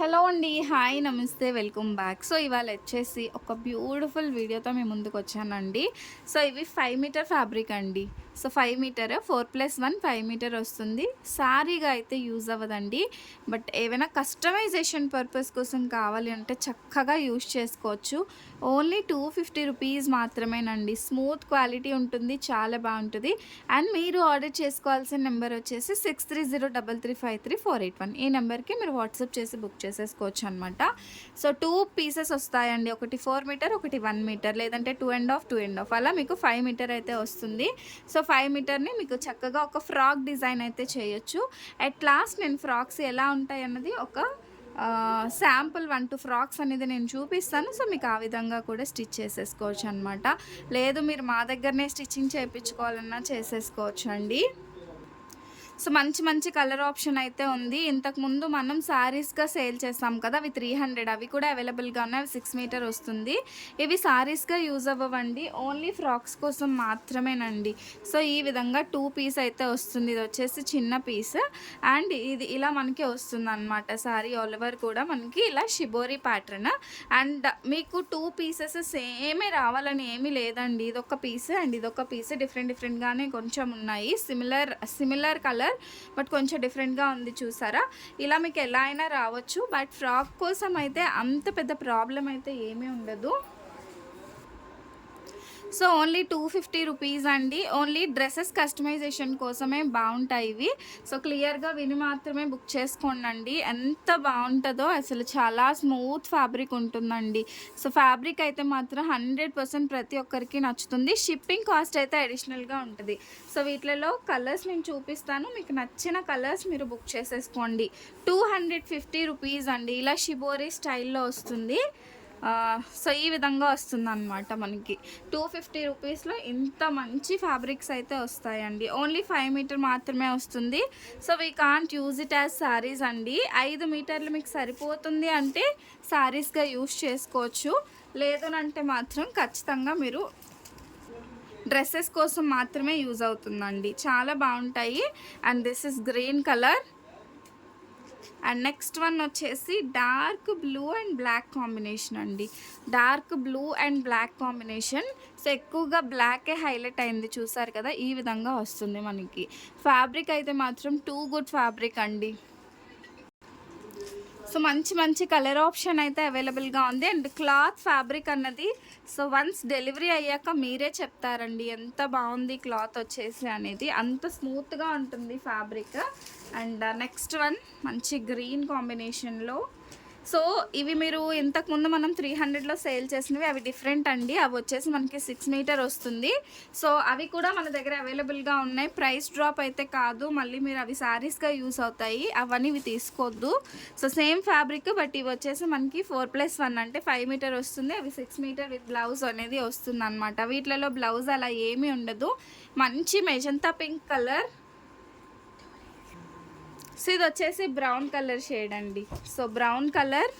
Hello అండి hi నమస్తే welcome back. So ఇవాళ వచ్చేసి ఒక బ్యూటిఫుల్ వీడియోతో మేము ముందుకు వచ్చానండి. సో ఇవి ఫైవ్ మీటర్ ఫ్యాబ్రిక్ అండి. So five meter four plus one five meter వస్తుంది. సారీగా అయితే యూజ్ అవ్వదండి. బట్ ఏవైనా కస్టమైజేషన్ పర్పస్ కోసం కావాలి అంటే చక్కగా యూజ్ చేసుకోవచ్చు. ఓన్లీ టూ ఫిఫ్టీ రూపీస్ మాత్రమేనండి. స్మూత్ క్వాలిటీ ఉంటుంది చాలా బాగుంటుంది. అండ్ మీరు ఆర్డర్ చేసుకోవాల్సిన నెంబర్ వచ్చేసి six three zero double three five three four eight one. ఈ నెంబర్కి మీరు వాట్సాప్ చేసి బుక్ చేసేసుకోవచ్చు అనమాట సో టూ పీసెస్ వస్తాయండి. ఒకటి ఫోర్ మీటర్ ఒకటి వన్ మీటర్. లేదంటే two and half two and half. అలా మీకు ఫైవ్ మీటర్ అయితే వస్తుంది. సో ఫైవ్ మీటర్ని మీకు చక్కగా ఒక ఫ్రాక్ డిజైన్ అయితే చేయొచ్చు. అట్ లాస్ట్ నేను ఫ్రాక్స్ ఎలా ఉంటాయి అన్నది ఒక శాంపుల్ వన్ టూ ఫ్రాక్స్ అనేది నేను చూపిస్తాను. సో మీకు ఆ విధంగా కూడా స్టిచ్ చేసేసుకోవచ్చు అనమాట లేదు మీరు మా దగ్గరనే స్టిచ్చింగ్ చేయించుకోవాలన్నా చేసేసుకోవచ్చు అండి సో మంచి మంచి కలర్ ఆప్షన్ అయితే ఉంది. ఇంతకుముందు మనం శారీస్గా సేల్ చేస్తాం కదా అవి త్రీ హండ్రెడ్ అవి కూడా అవైలబుల్గా ఉన్నాయి. అవి సిక్స్ మీటర్ వస్తుంది. ఇవి శారీస్గా యూజ్ అవ్వవండి. ఓన్లీ ఫ్రాక్స్ కోసం మాత్రమేనండి. సో ఈ విధంగా టూ పీస్ అయితే వస్తుంది. ఇది వచ్చేసి చిన్న పీస్ అండ్ ఇది ఇలా మనకి వస్తుంది అనమాట సారీ ఆల్ ఓవర్ కూడా మనకి ఇలా షిబోరి ప్యాటర్న్ అండ్ మీకు టూ పీసెస్ సేమే రావాలని ఏమీ లేదండి. ఇదొక పీస్ అండ్ ఇదొక పీస్ డిఫరెంట్ డిఫరెంట్గానే కొంచెం ఉన్నాయి. సిమిలర్ సిమిలర్ కలర్ బట్ కొంచెం డిఫరెంట్గా ఉంది చూసారా? ఇలా మీకు ఎలా అయినా రావచ్చు బట్ ఫ్రాక్ కోసం అయితే అంత పెద్ద ప్రాబ్లం అయితే ఏమీ ఉండదు. So only two fifty rupees అండి. ఓన్లీ డ్రెస్సెస్ కస్టమైజేషన్ కోసమే బాగుంటాయి ఇవి. సో క్లియర్గా విని మాత్రమే బుక్ చేసుకోండి ఎంత బాగుంటుందో అసలు చాలా స్మూత్ ఫ్యాబ్రిక్ ఉంటుందండి. సో ఫ్యాబ్రిక్ అయితే మాత్రం హండ్రెడ్ పర్సెంట్ ప్రతి ఒక్కరికి నచ్చుతుంది. షిప్పింగ్ కాస్ట్ అయితే అడిషనల్గా ఉంటుంది. సో వీటిలలో కలర్స్ నేను చూపిస్తాను. మీకు నచ్చిన కలర్స్ మీరు బుక్ చేసేసుకోండి. టూ హండ్రెడ్ ఫిఫ్టీ రూపీస్ అండి. ఇలా షిబోరీ స్టైల్లో వస్తుంది. సో ఈ విధంగా వస్తుంది అనమాట మనకి. టూ ఫిఫ్టీ రూపీస్లో ఇంత మంచి ఫ్యాబ్రిక్స్ అయితే వస్తాయండి. ఓన్లీ ఫైవ్ మీటర్ మాత్రమే వస్తుంది. So we can't use it as saris అండి. ఐదు మీటర్లు మీకు సరిపోతుంది అంటే శారీస్గా యూజ్ చేసుకోవచ్చు. లేదనంటే మాత్రం ఖచ్చితంగా మీరు డ్రెస్సెస్ కోసం మాత్రమే యూజ్ అవుతుందండి. చాలా బాగుంటాయి. And this is green colour. And next one వచ్చేసి dark blue and black combination అండి. Dark blue and black combination. So ఎక్కువగా బ్లాకే హైలైట్ అయింది చూసారు కదా ఈ విధంగా వస్తుంది మనకి. ఫ్యాబ్రిక్ అయితే మాత్రం టూ గుడ్ ఫ్యాబ్రిక్ అండి. సో మంచి మంచి కలర్ ఆప్షన్ అయితే అవైలబుల్గా ఉంది. అండ్ క్లాత్ ఫ్యాబ్రిక్ అన్నది సో వన్స్ డెలివరీ అయ్యాక మీరే చెప్తారండి ఎంత బాగుంది క్లాత్ వచ్చేసి అనేది. అంత స్మూత్గా ఉంటుంది ఫ్యాబ్రిక్. అండ్ నెక్స్ట్ వన్ మంచి గ్రీన్ కాంబినేషన్లో సో ఇవి మీరు ఇంతకుముందు మనం త్రీ హండ్రెడ్లో సేల్ చేసినవి అవి డిఫరెంట్ అండి. అవి వచ్చేసి మనకి సిక్స్ మీటర్ వస్తుంది. సో అవి కూడా మన దగ్గర అవైలబుల్గా ఉన్నాయి. ప్రైస్ డ్రాప్ అయితే కాదు. మళ్ళీ మీరు అవి శారీస్గా యూస్ అవుతాయి. అవన్నీ ఇవి తీసుకోవద్దు సో సేమ్ ఫ్యాబ్రిక్ బట్ ఇవి వచ్చేసి మనకి ఫోర్ ప్లస్ వన్ అంటే ఫైవ్ మీటర్ వస్తుంది. అవి సిక్స్ మీటర్ విత్ బ్లౌజ్ అనేది వస్తుంది అనమాట వీటిలలో బ్లౌజ్ అలా ఏమీ ఉండదు. మంచి మెజంతా పింక్ కలర్ సో ఇది వచ్చేసి బ్రౌన్ కలర్ షేడ్ అండి. So brown colour.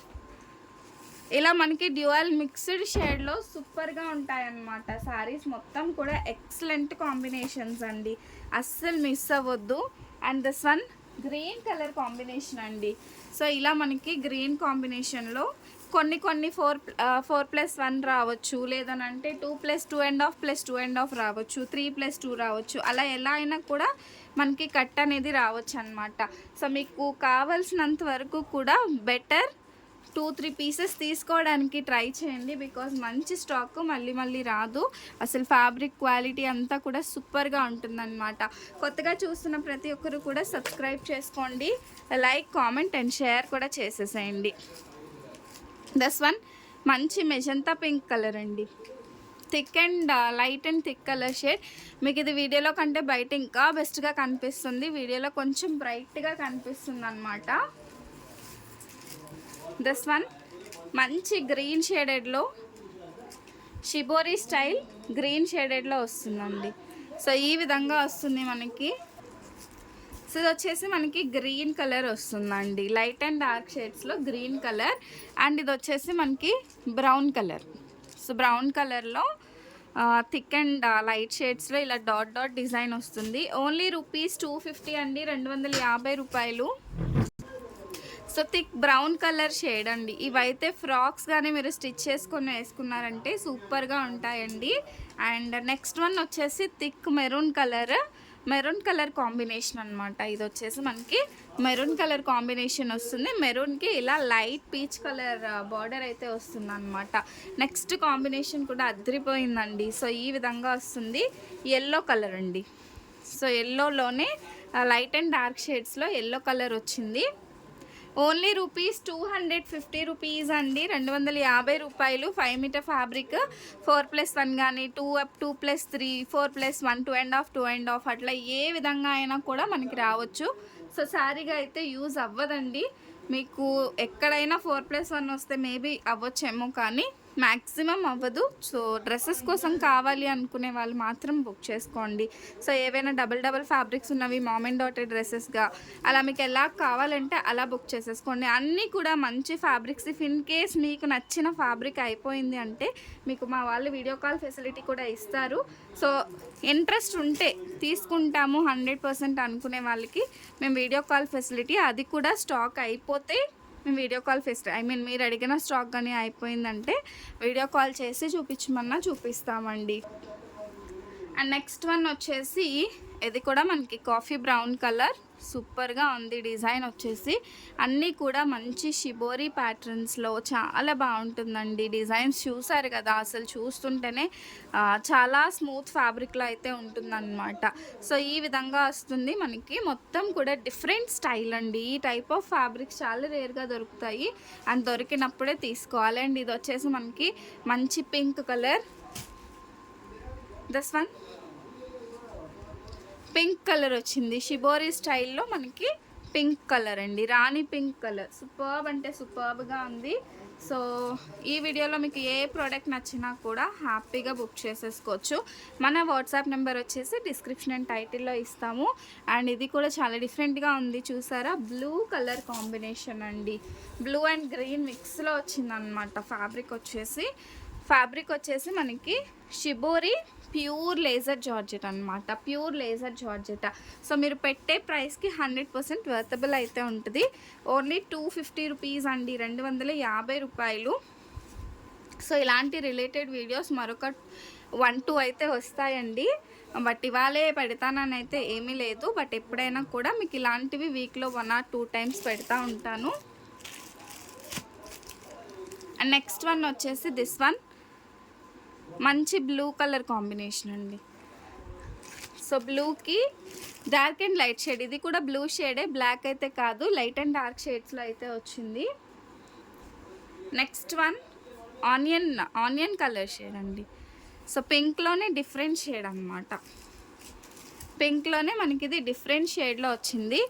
ఇలా మనకి డ్యూయల్ మిక్స్డ్ షేడ్లో సూపర్గా ఉంటాయన్నమాట. శారీస్ మొత్తం కూడా ఎక్సలెంట్ కాంబినేషన్స్ అండి. అస్సలు మిస్ అవ్వద్దు. And this one green colour combination అండి. సో ఇలా మనకి గ్రీన్ కాంబినేషన్లో కొన్ని కొన్ని ఫోర్ ఫోర్ ప్లస్ వన్ రావచ్చు. లేదనంటే two plus two and half plus two and half రావచ్చు. త్రీ ప్లస్ టూ రావచ్చు. అలా ఎలా అయినా కూడా మనకి కట్ అనేది రావచ్చు అనమాట సో మీకు కావాల్సినంత వరకు కూడా బెటర్ టూ త్రీ పీసెస్ తీసుకోవడానికి ట్రై చేయండి. బికాజ్ మంచి స్టాక్ మళ్ళీ మళ్ళీ రాదు. అసలు ఫ్యాబ్రిక్ క్వాలిటీ అంతా కూడా సూపర్గా ఉంటుందన్నమాట. కొత్తగా చూస్తున్న ప్రతి ఒక్కరు కూడా సబ్స్క్రైబ్ చేసుకోండి. లైక్ కామెంట్ అండ్ షేర్ కూడా చేసేసేయండి. దస్ వన్ మంచి మెజంతా పింక్ కలర్ అండి. Thick and light and thick colour shade. మీకు ఇది వీడియోలో కంటే బయట ఇంకా బెస్ట్గా కనిపిస్తుంది. వీడియోలో కొంచెం బ్రైట్గా కనిపిస్తుంది అనమాట దిస్ వన్ మంచి గ్రీన్ షేడెడ్లో షిబోరి స్టైల్ గ్రీన్ షేడెడ్లో వస్తుందండి. సో ఈ విధంగా వస్తుంది మనకి. సో ఇది వచ్చేసి మనకి గ్రీన్ కలర్ వస్తుందండి. లైట్ అండ్ డార్క్ షేడ్స్లో గ్రీన్ కలర్ అండ్ ఇది వచ్చేసి మనకి బ్రౌన్ కలర్. సో బ్రౌన్ కలర్లో థిక్ అండ్ లైట్ షేడ్స్లో ఇలా డాట్ డాట్ డిజైన్ వస్తుంది. ఓన్లీ రూపీస్ టూ ఫిఫ్టీ అండి రెండు వందల యాభై రూపాయలు. So thick brown colour shade అండి. ఇవైతే ఫ్రాక్స్ కానీ మీరు స్టిచ్ చేసుకొని వేసుకున్నారంటే సూపర్గా ఉంటాయండి. అండ్ నెక్స్ట్ వన్ వచ్చేసి thick maroon colour. Maroon colour combination అనమాట ఇది వచ్చేసి మనకి మెరూన్ కలర్ కాంబినేషన్ వస్తుంది. మెరూన్కి ఇలా లైట్ పీచ్ కలర్ బార్డర్ అయితే వస్తుంది అనమాట నెక్స్ట్ కాంబినేషన్ కూడా అదిరిపోయిందండి. సో ఈ విధంగా వస్తుంది. ఎల్లో కలర్ అండి. సో ఎల్లోలోనే లైట్ అండ్ డార్క్ షేడ్స్లో ఎల్లో కలర్ వచ్చింది. Only rupees two hundred fifty rupees అండి. రెండు వందల యాభై రూపాయలు five metre fabric. Four plus one కానీ two up two plus three four plus one two and half two and half అట్లా ఏ విధంగా అయినా కూడా మనకి రావచ్చు. సో శారీగా అయితే యూజ్ అవ్వదండి. మీకు ఎక్కడైనా ఫోర్ ప్లస్ వన్ వస్తే మేబీ అవ్వచ్చేమో కానీ మ్యాక్సిమం అవ్వదు. సో డ్రెస్సెస్ కోసం కావాలి అనుకునే వాళ్ళు మాత్రం బుక్ చేసుకోండి. సో ఏవైనా డబల్ డబల్ ఫ్యాబ్రిక్స్ ఉన్నవి మామ్ అండ్ డాటర్ డ్రెస్సెస్గా అలా మీకు ఎలా కావాలంటే అలా బుక్ చేసేసుకోండి. అన్నీ కూడా మంచి ఫ్యాబ్రిక్స్. ఇఫ్ ఇన్ కేస్ మీకు నచ్చిన ఫ్యాబ్రిక్ అయిపోయింది అంటే మీకు మా వాళ్ళు వీడియో కాల్ ఫెసిలిటీ కూడా ఇస్తారు. సో ఇంట్రెస్ట్ ఉంటే తీసుకుంటాము హండ్రెడ్ పర్సెంట్ అనుకునే వాళ్ళకి. మేము వీడియో కాల్ ఫెసిలిటీ అది కూడా స్టాక్ అయిపోతే మేము video call first I mean మీరు అడిగిన స్టాక్ కానీ అయిపోయిందంటే వీడియో కాల్ చేసి చూపించమన్నా చూపిస్తామండి. అండ్ నెక్స్ట్ వన్ వచ్చేసి ఇది కూడా మనకి కాఫీ బ్రౌన్ కలర్. సూపర్గా ఉంది డిజైన్ వచ్చేసి. అన్నీ కూడా మంచి షిబోరీ ప్యాటర్న్స్లో చాలా బాగుంటుందండి. డిజైన్స్ చూసారు కదా అసలు చూస్తుంటేనే చాలా స్మూత్ ఫ్యాబ్రిక్లో అయితే ఉంటుందన్నమాట. సో ఈ విధంగా వస్తుంది. మనకి మొత్తం కూడా డిఫరెంట్ స్టైల్ అండి. ఈ టైప్ ఆఫ్ ఫ్యాబ్రిక్స్ చాలా రేర్గా దొరుకుతాయి. అండ్ దొరికినప్పుడే తీసుకోవాలి. అండ్ ఇది వచ్చేసి మనకి మంచి pink colour. This one pink colour వచ్చింది. షిబోరి స్టైల్లో మనకి పింక్ కలర్ అండి. రాణి పింక్ కలర్ సూపర్బ్ అంటే సూపర్బ్గా ఉంది. సో ఈ వీడియోలో మీకు ఏ ప్రోడక్ట్ నచ్చినా కూడా హ్యాపీగా బుక్ చేసేసుకోవచ్చు. మన వాట్సాప్ నెంబర్ వచ్చేసి డిస్క్రిప్షన్ అండ్ టైటిల్లో ఇస్తాము. అండ్ ఇది కూడా చాలా డిఫరెంట్గా ఉంది. చూసారా? బ్లూ కలర్ కాంబినేషన్ అండి. బ్లూ అండ్ గ్రీన్ మిక్స్లో వచ్చిందనమాట ఫ్యాబ్రిక్ వచ్చేసి. ఫ్యాబ్రిక్ వచ్చేసి మనకి షిబోరి ప్యూర్ లేజర్ జార్జెట్ అనమాట ప్యూర్ లేజర్ జార్జెట్. సో మీరు పెట్టే ప్రైస్కి హండ్రెడ్ పర్సెంట్ వర్తబుల్ అయితే ఉంటుంది. ఓన్లీ టూ ఫిఫ్టీ రూపీస్ అండి రెండు వందల యాభై రూపాయలు. సో ఇలాంటి రిలేటెడ్ వీడియోస్ మరొక వన్ టూ అయితే వస్తాయండి. బట్ ఇవాళే పెడతానని అయితే ఏమీ లేదు. బట్ ఎప్పుడైనా కూడా మీకు ఇలాంటివి వీక్లో వన్ ఆర్ టూ టైమ్స్ పెడతా ఉంటాను. నెక్స్ట్ వన్ వచ్చేసి దిస్ వన్. మంచి బ్లూ కలర్ కాంబినేషన్ అండి. సో బ్లూకి డార్క్ అండ్ లైట్ షేడ్. ఇది కూడా బ్లూ షేడే బ్లాక్ అయితే కాదు లైట్ అండ్ డార్క్ షేడ్స్లో అయితే వచ్చింది. Next one onion onion colour shade అండి. సో పింక్లోనే డిఫరెంట్ షేడ్ అనమాట పింక్లోనే మనకి ఇది డిఫరెంట్ షేడ్లో వచ్చింది.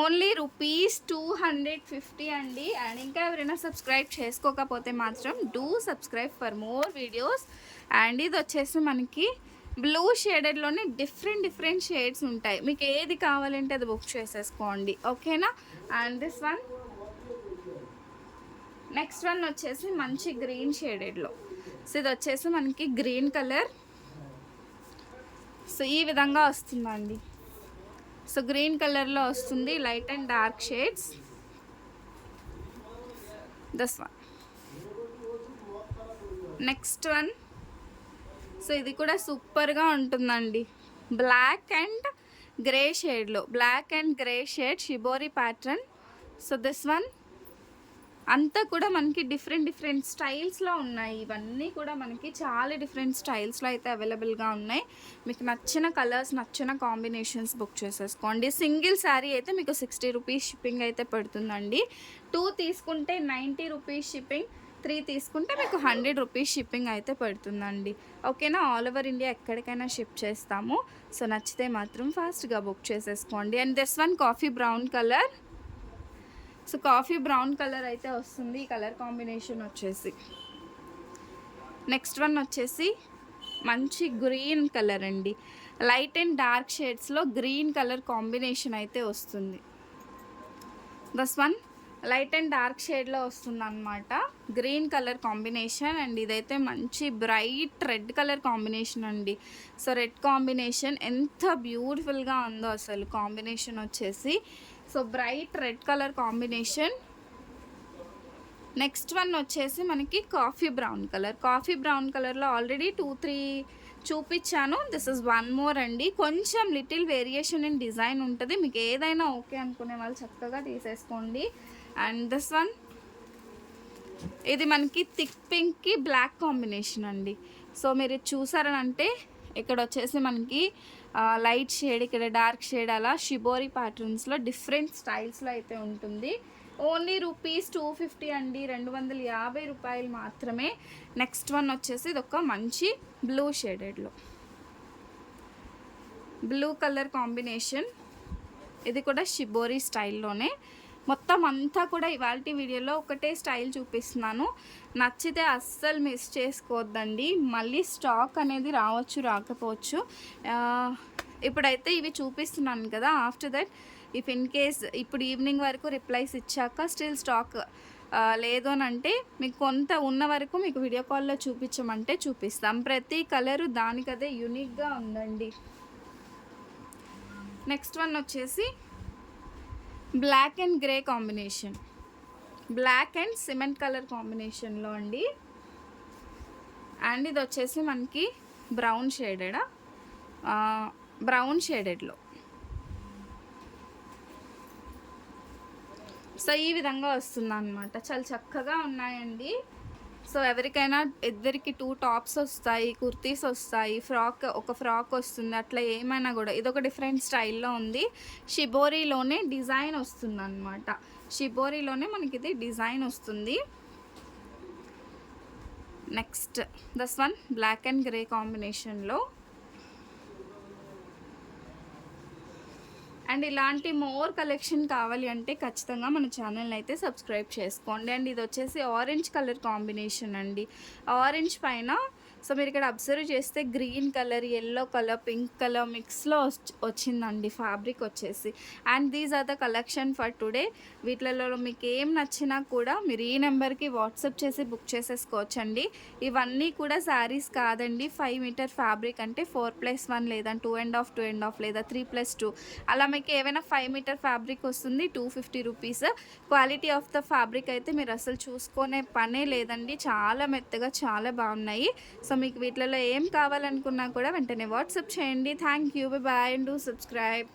Only rupees two hundred fifty అండి. అండ్ ఇంకా ఎవరైనా సబ్స్క్రైబ్ చేసుకోకపోతే మాత్రం do subscribe for more videos. And ఇది వచ్చేసి మనకి బ్లూ షేడెడ్లోనే డిఫరెంట్ డిఫరెంట్ షేడ్స్ ఉంటాయి. మీకు ఏది కావాలంటే అది బుక్ చేసేసుకోండి. ఓకేనా? And this one. Next one వచ్చేసి మంచి గ్రీన్ షేడెడ్లో. సో ఇది వచ్చేసి మనకి గ్రీన్ కలర్. సో ఈ విధంగా వస్తుందండి. సో గ్రీన్ కలర్లో వస్తుంది light and dark shades. This one next one so ఇది కూడా సూపర్గా ఉంటుందండి. బ్లాక్ అండ్ గ్రే షేడ్లో black and grey shade shibori pattern so this one అంతా కూడా మనకి డిఫరెంట్ డిఫరెంట్ స్టైల్స్లో ఉన్నాయి. ఇవన్నీ కూడా మనకి చాలా డిఫరెంట్ స్టైల్స్లో అయితే అవైలబుల్గా ఉన్నాయి. మీకు నచ్చిన కలర్స్ నచ్చిన కాంబినేషన్స్ బుక్ చేసేసుకోండి. సింగిల్ శారీ అయితే మీకు సిక్స్టీ రూపీస్ షిప్పింగ్ అయితే పడుతుందండి. టూ తీసుకుంటే నైంటీ రూపీస్ షిప్పింగ్ త్రీ తీసుకుంటే మీకు హండ్రెడ్ రూపీస్ షిప్పింగ్ అయితే పడుతుందండి. ఓకేనా? ఆల్ ఓవర్ ఇండియా ఎక్కడికైనా షిప్ చేస్తాము. సో నచ్చితే మాత్రం ఫాస్ట్గా బుక్ చేసేసుకోండి. And this one coffee brown colour so coffee brown colour అయితే వస్తుంది. ఈ కలర్ కాంబినేషన్ వచ్చేసి నెక్స్ట్ వన్ వచ్చేసి మంచి గ్రీన్ కలర్ అండి. లైట్ అండ్ డార్క్ షేడ్స్లో గ్రీన్ కలర్ కాంబినేషన్ అయితే వస్తుంది. This one light and dark షేడ్లో వస్తుంది అనమాట గ్రీన్ కలర్ కాంబినేషన్ అండ్ ఇదైతే మంచి బ్రైట్ రెడ్ కలర్ కాంబినేషన్ అండి. సో రెడ్ కాంబినేషన్ ఎంత బ్యూటిఫుల్గా ఉందో అసలు కాంబినేషన్ వచ్చేసి. So bright red colour combination. Next one వచ్చేసి మనకి coffee brown colour. Coffee brown కలర్లో ఆల్రెడీ టూ త్రీ చూపించాను దిస్ ఇస్ వన్ మోర్ అండి. కొంచెం లిటిల్ వేరియేషన్ ఇన్ డిజైన్ ఉంటుంది. మీకు ఏదైనా ఓకే అనుకునే వాళ్ళు చక్కగా తీసేసుకోండి. అండ్ దిస్ వన్ ఇది మనకి థిక్ పింక్కి బ్లాక్ కాంబినేషన్ అండి. సో మీరు చూసారనంటే ఇక్కడ వచ్చేసి మనకి లైట్ షేడ్ ఇక్కడ డార్క్ షేడ్ అలా షిబోరి ప్యాటర్న్స్లో డిఫరెంట్ స్టైల్స్లో అయితే ఉంటుంది. ఓన్లీ రూపీస్ టూ ఫిఫ్టీ అండి. రెండు వందల యాభై రూపాయలు మాత్రమే. నెక్స్ట్ వన్ వచ్చేసి ఇది ఒక మంచి బ్లూ షేడెడ్లో. Blue colour combination. ఇది కూడా షిబోరి స్టైల్లోనే. మొత్తం అంతా కూడా ఇవాళ వీడియోలో ఒకటే స్టైల్ చూపిస్తున్నాను. నచ్చితే అస్సలు మిస్ చేసుకోవద్దండి. మళ్ళీ స్టాక్ అనేది రావచ్చు రాకపోవచ్చు. ఇప్పుడైతే ఇవి చూపిస్తున్నాను కదా after that if in case ఇప్పుడు ఈవినింగ్ వరకు రిప్లైస్ ఇచ్చాక స్టిల్ స్టాక్ లేదు అని అంటే మీకు కొంత ఉన్న వరకు మీకు వీడియో కాల్లో చూపించమంటే చూపిస్తాం. ప్రతి కలరు దానికదే యూనిక్గా ఉందండి. నెక్స్ట్ వన్ వచ్చేసి black and grey combination. Black and cement colour కాంబినేషన్లో అండి. అండ్ ఇది వచ్చేసి మనకి బ్రౌన్ షేడెడ్? బ్రౌన్ షేడెడ్లో. సో ఈ విధంగా వస్తుంది అనమాట చాలా చక్కగా ఉన్నాయండి. సో ఎవరికైనా ఇద్దరికి టూ టాప్స్ వస్తాయి కుర్తీస్ వస్తాయి ఫ్రాక్ ఒక ఫ్రాక్ వస్తుంది అట్లా ఏమైనా కూడా. ఇది ఒక డిఫరెంట్ స్టైల్లో ఉంది. షిబోరీలోనే డిజైన్ వస్తుంది అనమాట షిబోరీలోనే మనకి ఇది డిజైన్ వస్తుంది. Next this one black and grey కాంబినేషన్లో అండ్ ఇలాంటి మోర్ కలెక్షన్ కావాలి అంటే ఖచ్చితంగా మన ఛానల్ని అయితే సబ్స్క్రైబ్ చేసుకోండి. అండ్ ఇది వచ్చేసి ఆరెంజ్ కలర్ కాంబినేషన్ అండి. ఆరెంజ్ పైన సో మీరు ఇక్కడ అబ్జర్వ్ చేస్తే green colour yellow colour pink colour మిక్స్లో వచ్చిందండి ఫ్యాబ్రిక్ వచ్చేసి. And these are the collection for today వీటిలలో మీకు ఏం నచ్చినా కూడా మీరు ఈ నెంబర్కి వాట్సాప్ చేసి బుక్ చేసేసుకోవచ్చండి. ఇవన్నీ కూడా శారీస్ కాదండి. ఫైవ్ మీటర్ ఫ్యాబ్రిక్ అంటే ఫోర్ ప్లస్ వన్ లేదా two and half two and half లేదా త్రీ ప్లస్ టూ అలా మీకు ఏమైనా ఫైవ్ మీటర్ ఫ్యాబ్రిక్ వస్తుంది two fifty rupees quality of the fabric అయితే మీరు అసలు చూసుకునే పనే లేదండి. చాలా మెత్తగా చాలా బాగున్నాయి. సో మీకు వీటిలలో ఏం కావాలనుకున్నా కూడా వెంటనే వాట్సాప్ చేయండి. Thank you bye bye and do subscribe